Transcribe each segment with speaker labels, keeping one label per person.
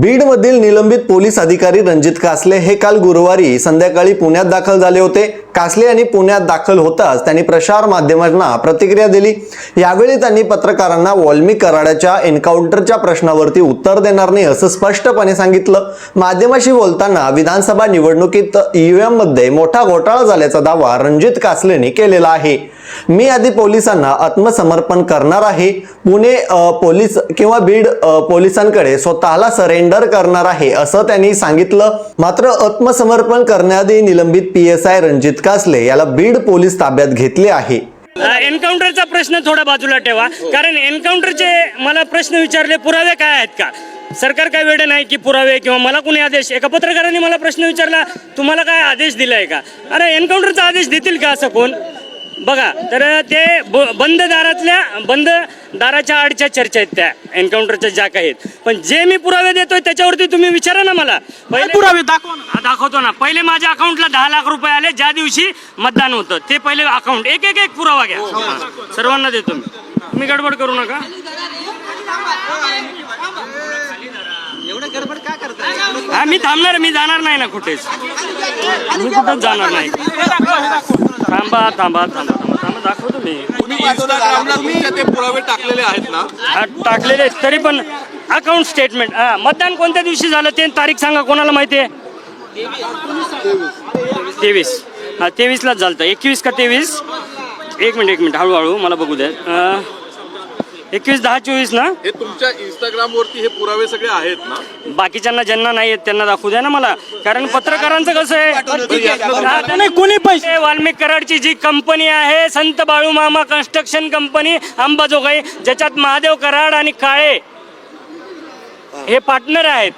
Speaker 1: बीडमधील निलंबित पोलीस अधिकारी रणजित कासले हे काल गुरुवारी संध्याकाळी पुण्यात दाखल झाले होते. कासले यांनी पुण्यात दाखल होताच त्यांनी प्रसार माध्यमांना प्रतिक्रिया दिली. यावेळी त्यांनी पत्रकारांना वॉल्मी कराडाच्या एन्काउंटरच्या प्रश्नावरती उत्तर देणार नाही असं स्पष्टपणे सांगितलं. माध्यमाशी बोलताना विधानसभा निवडणुकीत ईव्हीएममध्ये मोठा घोटाळा झाल्याचा दावा रणजित कासलेने केलेला आहे. मी आधी पोलिसांना आत्मसमर्पण करणार आहे. पुणे पोलीस किंवा बीड पोलिसांकडे स्वतःला सरेंडर करणार आहे असं त्यांनी सांगितलं. मात्र आत्मसमर्पण करण्याआधी निलंबित P S I Ranjit Kasle याला बीड पोलीस ताब्यात घेतले आहे.
Speaker 2: एन्काउंटरचा प्रश्न थोडा बाजूला ठेवा. कारण एन्काउंटरचे मला प्रश्न विचारले पुरावे काय आहेत का? सरकार काय वेळ नाही की पुरावे किंवा मला कोणी आदेश? एका पत्रकाराने मला प्रश्न विचारला तुम्हाला काय आदेश दिलाय का? अरे एन्काउंटरचा आदेश देतील का असं कोण? बघा तर ते बंद दारातल्या बंद दाराच्या आडच्या चर्चा आहेत त्या एन्काउंटरच्या ज्या काही आहेत. पण जे मी पुरावे देतोय त्याच्यावरती तुम्ही विचारा ना मला. पहिले
Speaker 3: पुरावे? दाखवा ना.
Speaker 2: हा, दाखवतो ना. पहिले माझ्या अकाउंटला दहा लाख रुपये आले ज्या दिवशी मतदान होतं. ते पहिले अकाउंट एक एक एक पुरावा घ्या. हा, सर्वांना देतो मी. तुम्ही गडबड करू नका. हा मी थांबणार मी जाणार नाही ना कुठेच. मी कुठेच जाणार नाही. थांबा थांबा थांबा थांबा थांबा. दाखवतो मी.
Speaker 4: तुम्ही इंस्टाग्रामला तुमच्या ते पुरावे टाकलेले आहेत ना?
Speaker 2: हा, टाकलेले आहेत. तरी पण अकाउंट स्टेटमेंट हा मतदान कोणत्या दिवशी झालं ते तारीख सांगा कोणाला माहिती आहे? तेवीस. हा तेवीसलाच झालं एकवीस का तेवीस? एक मिनिट एक मिनिट. हळूहळू मला बघू द्या. अं, एकवीस दहा चोवीस ना?
Speaker 4: हे तुमच्या इंस्टाग्राम वरती हे पुरावे सगळे आहेत ना?
Speaker 2: बाकीच्यांना ज्यांना नाही आहेत त्यांना दाखवू द्या ना मला. कारण पत्रकारांचं कसं आहे?
Speaker 3: नाही कोणी पैसे
Speaker 2: वाल्मिक कराडची जी कंपनी आहे संत बाळूमामा कन्स्ट्रक्शन कंपनी अंबाजोगाई ज्याच्यात महादेव कराड आणि काळे हे पार्टनर आहेत.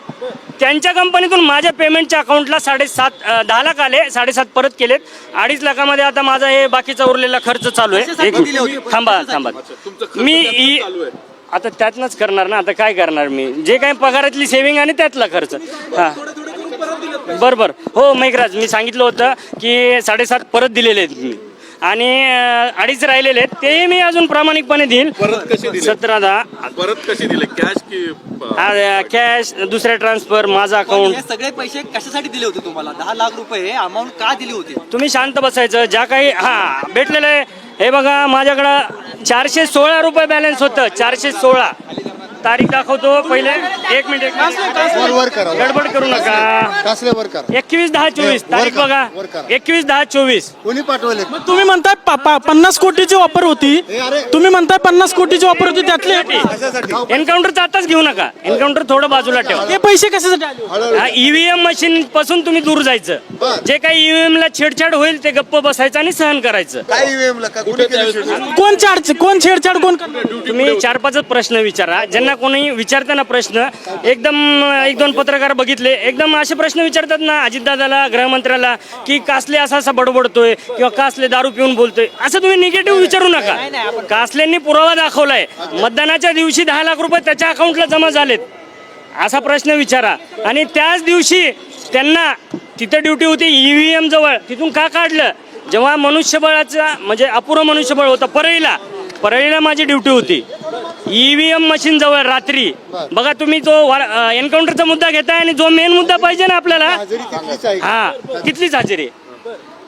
Speaker 2: त्यांच्या कंपनीतून माझ्या पेमेंटच्या अकाउंटला साडेसात दहा लाख आले. साडेसात परत केलेत. अडीच लाखामध्ये आता माझा हे बाकीचा उरलेला खर्च चालू आहे. एक. थांबा थांबा. मी. आता त्यातनंच करणार ना? आता काय करणार मी? जे काही पगारातली सेव्हिंग आणि त्यातला खर्च. हा. बरं बरं. हो मैकराज मी सांगितलं होतं की साडेसात परत दिलेले आहेत मी. आणि अडीच राहिलेले आहेत. तेही मी अजून प्रामाणिकपणे देईल.
Speaker 4: परत कसे दिले?
Speaker 2: सतरा दहा
Speaker 4: परत कसे दिले? कॅश की
Speaker 2: कॅश दुसऱ्या ट्रान्सफर माझा अकाउंट
Speaker 5: हे सगळे पैसे कशासाठी दिले होते तुम्हाला? दहा लाख रुपये अमाऊंट का दिली होती?
Speaker 2: तुम्ही शांत बसायचं. ज्या काही हा भेटलेलं आहे. हे बघा माझ्याकडं चारशे सोळा रुपये बॅलन्स होतं. चारशे सोळा. तारीख दाखवतो. पहिले एक मिनिट एक
Speaker 6: वर वर करा
Speaker 2: मिनिट गडबड करू नका.
Speaker 6: कासले वर करा.
Speaker 2: एकवीस दहा चोवीस. तारीख बघा. एकवीस दहा चोवीस.
Speaker 6: कोणी पाठवले?
Speaker 3: मग तुम्ही म्हणताय पन्नास कोटीची वापर होती.
Speaker 6: अरे.
Speaker 3: तुम्ही म्हणताय पन्नास कोटीची वापर होती त्यातले.
Speaker 2: एन्काउंटरचा आताच घेऊ नका. एन्काउंटर थोडं बाजूला ठेवा.
Speaker 3: हे पैसे कशासाठी?
Speaker 2: हा ईव्हीएम मशीन पासून तुम्ही दूर जायचं. जे काही ईव्हीएम ला छेडछाड होईल ते गप्प बसायचं आणि सहन करायचं.
Speaker 6: काय ईव्हीएम ला? का कुठे केली शेवटी?
Speaker 3: कोण छाड कोण छेडछाड कोण?
Speaker 2: तुम्ही चार पाच प्रश्न विचारा. ज्यांना कोणी विचारताना प्रश्न. एकदम एक दोन पत्रकार बघितले. एकदम असे प्रश्न विचारतात ना अजितदादाला गृहमंत्र्याला की कासले असा असा बडबडतोय किंवा कासले दारू पिऊन बोलतोय. असं तुम्ही निगेटिव्ह विचारू नका. कासलेंनी पुरावा दाखवलाय. मतदानाच्या दिवशी दहा लाख रुपये त्याच्या अकाउंटला जमा झालेत. असा प्रश्न विचारा. आणि त्याच दिवशी त्यांना तिथं ड्युटी होती ईव्हीएम जवळ. तिथून का काढलं? जेव्हा मनुष्यबळाचा म्हणजे अपुरं मनुष्यबळ होतं परळीला. परळीला माझी ड्युटी होती. ईव्हीएम मशीन जवळ रात्री. बघा तुम्ही तो एन्काउंटरचा मुद्दा घेताय आणि जो मेन मुद्दा पाहिजे ना आपल्याला
Speaker 6: हजेरी तिथलीच आहे.
Speaker 2: हा तिथलीच हजेरी.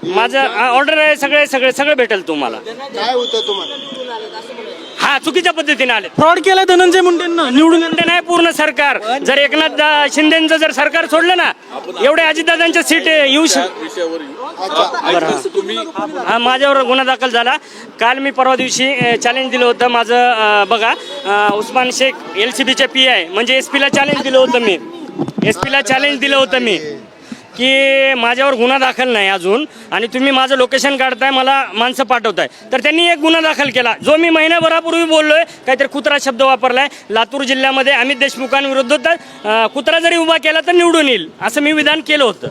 Speaker 2: माझं ऑर्डर आहे सगळे सगळे सगळं भेटेल तुम्हाला.
Speaker 6: काय होतं तुम्हाला?
Speaker 2: हा चुकीच्या पद्धतीने आले
Speaker 3: फ्रॉड केलाय धनंजय मुंडेंना निवडून
Speaker 2: सरकार. जर एकनाथ शिंदेचं जर सरकार सोडलं ना एवढे अजितदादांच्या सीट येऊ हा. माझ्यावर गुन्हा दाखल झाला. काल मी परवा दिवशी चॅलेंज दिलं होतं माझं बघा उस्मान शेख एल सी बीचे पी आय म्हणजे एस पीला चॅलेंज दिलं होतं मी. एस पीला चॅलेंज दिलं होतं मी. की माझ्यावर गुन्हा दाखल नाही अजून आणि तुम्ही माझं लोकेशन काढताय मला माणसं पाठवताय. तर त्यांनी एक गुन्हा दाखल केला. जो मी महिन्याभरापूर्वी बोललोय काहीतरी कुत्रा शब्द वापरलाय. लातूर जिल्ह्यामध्ये अमित देशमुखांविरुद्ध तर कुत्रा जरी उभा केला तर निवडून येईल असं मी विधान केलं होतं.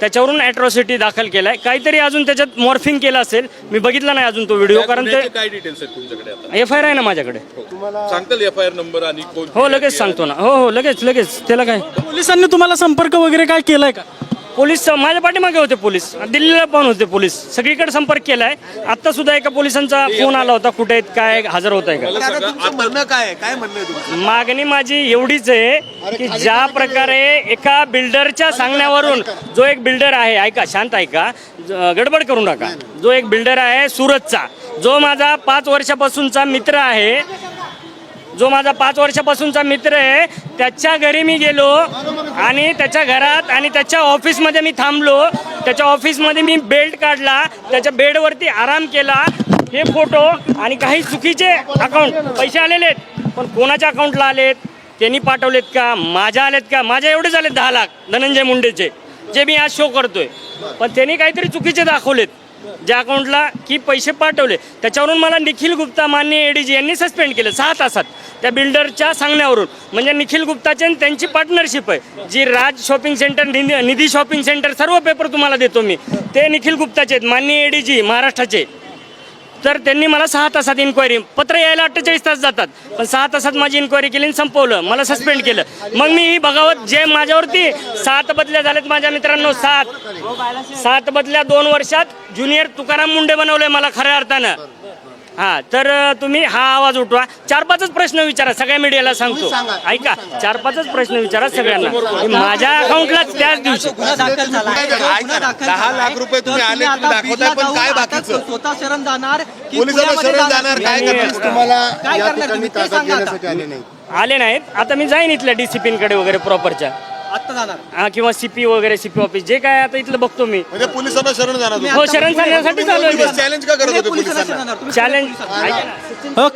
Speaker 2: त्याच्यावरून अॅट्रॉसिटी दाखल केलाय. काहीतरी अजून त्याच्यात मॉर्फिंग केलं असेल. मी बघितला नाही अजून तो व्हिडिओ कारण ते
Speaker 4: काय डिटेल्स आहेत तुमच्याकडे आता?
Speaker 2: एफ आय आर आहे ना माझ्याकडे.
Speaker 4: सांगताल एफ आय आर नंबर आणि कोण
Speaker 2: हो लगेच सांगतो ना. हो हो लगेच लगेच. त्याला काय?
Speaker 3: पोलिसांनी तुम्हाला संपर्क वगैरे काय केलाय का?
Speaker 2: पोलीस माझ्या पाठीमागे होते पोलीस. दिल्लीला पण होते पोलीस. सगळीकडे संपर्क केलाय. आता सुद्धा एका पोलिसांचा फोन आला होता कुठे आहेत काय हजर होत आहे का?
Speaker 5: आता तुमचं म्हणणं काय आहे? काय म्हणणं आहे तुमचं?
Speaker 2: मागणी माझी एवढीच आहे की ज्या प्रकारे एका बिल्डरच्या सांगण्यावरून जो एक बिल्डर आहे ऐका शांत ऐका. ज- गडबड करू नका. जो एक बिल्डर आहे सुरतचा जो माझा पाच वर्षापासूनचा मित्र आहे जो माझा पाच वर्षापासूनचा मित्र आहे त्याच्या घरी मी गेलो आणि त्याच्या घरात आणि त्याच्या ऑफिसमध्ये मी थांबलो. त्याच्या ऑफिसमध्ये मी बेल्ट काढला त्याच्या बेडवरती आराम केला. हे फोटो आणि काही चुकीचे अकाउंट पैसे आलेले आहेत पण कोणाच्या अकाउंटला आलेत? त्यांनी पाठवलेत का? माझ्या आलेत का? माझ्या एवढे झालेत दहा लाख धनंजय मुंडेचे जे मी आज शो करतोय. पण त्यांनी काहीतरी चुकीचे दाखवलेत. ज्या अकाउंटला की पैसे पाठवले त्याच्यावरून मला निखिल गुप्ता मान्य एडीजी यांनी सस्पेंड केलं सहा तासात. त्या बिल्डरच्या सांगण्यावरून. म्हणजे निखिल गुप्ताची आणि त्यांची पार्टनरशिप आहे. जी Raj shopping centre Nidhi Nidhi shopping centre सर्व पेपर तुम्हाला देतो मी. ते निखिल गुप्ताचे आहेत. मान्य एडीजी महाराष्ट्राचे. तर त्यांनी मला सहा तासात इन्क्वायरी पत्र यायला अठ्ठेचाळीस तास जातात. पण सहा तासात माझी इन्क्वायरी केली आणि संपवलं. मला सस्पेंड केलं. मग मी ही बघावत जे माझ्यावरती सात बदल्या झाल्यात माझ्या मित्रांनो सात. सात बदल्या दोन वर्षात ज्युनियर तुकाराम मुंडे बनवलंय मला खऱ्या अर्थानं. हा तर तुम्ही हा आवाज उठवा. चार पाचच प्रश्न विचारा सगळ्या मीडियाला सांगतो. ऐका चार पाचच प्रश्न विचारा सगळ्यांना. माझ्या अकाउंटलाच त्याच दिवशी.
Speaker 6: दहा. लाख रुपये तुम्ही आले, दाखवताय, पण काय बाकीचं?
Speaker 5: स्वतः शरण जाणार
Speaker 6: पोलिसांना शरण काय करणार? तुम्हाला
Speaker 5: काय करणार
Speaker 6: आले
Speaker 2: नाहीत. आता मी जाईन इथल्या डिसिप्लिनकडे वगैरे प्रॉपरच्या
Speaker 5: आत्ता जाणार.
Speaker 2: हा किंवा सीपी वगैरे सीपी ऑफिस जे काय आता इथलं बघतो मी.
Speaker 6: म्हणजे पोलिसांना शरण जाणार तुम्ही.
Speaker 2: हो शरण सांगण्यासाठी चालू आहे.
Speaker 6: चॅलेंज का करत होते
Speaker 5: पोलिसांना
Speaker 2: चॅलेंज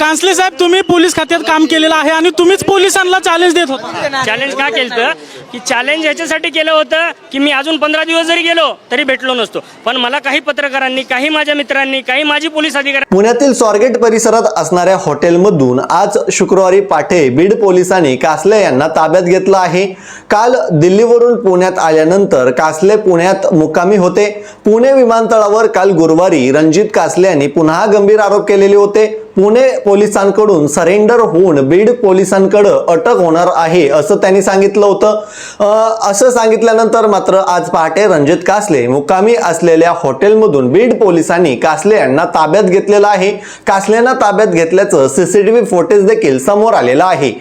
Speaker 3: कांसले साहेब तुम्ही पोलीस खात्यात काम केलेलं आहे आणि तुम्हीच पोलिसांना चॅलेंज देत होता.
Speaker 2: चॅलेंज का केलं की चॅलेंज याच्यासाठी केलं होतं की मी अजून पंधरा दिवस जरी गेलो तरी भेटलो नसतो. पण मला काही पत्रकारांनी काही माझ्या मित्रांनी काही माझी पोलीस अधिकारी
Speaker 1: पुण्यातील स्वारगेट परिसरात असणाऱ्या हॉटेलमधून आज शुक्रवारी पाठे बीड पोलिसांनी कासले यांना ताब्यात घेतलं आहे. काल दिल्लीवरून पुण्यात आल्यानंतर कासले पुण्यात मुक्कामी होते. पुणे विमानतळावर काल गुरुवारी रणजित कासले यांनी पुन्हा गंभीर आरोप केलेले होते. पुणे पोलिसांकडून सरेंडर होऊन बीड पोलिसांकडं अटक होणार आहे असं त्यांनी सांगितलं होतं. असं सांगितल्यानंतर मात्र आज पहाटे रणजित कासले मुक्कामी असलेल्या हॉटेलमधून बीड पोलिसांनी कासले यांना ताब्यात घेतलेलं आहे. कासलेंना ताब्यात घेतल्याचं सीसीटीव्ही फुटेज देखील समोर आलेलं आहे.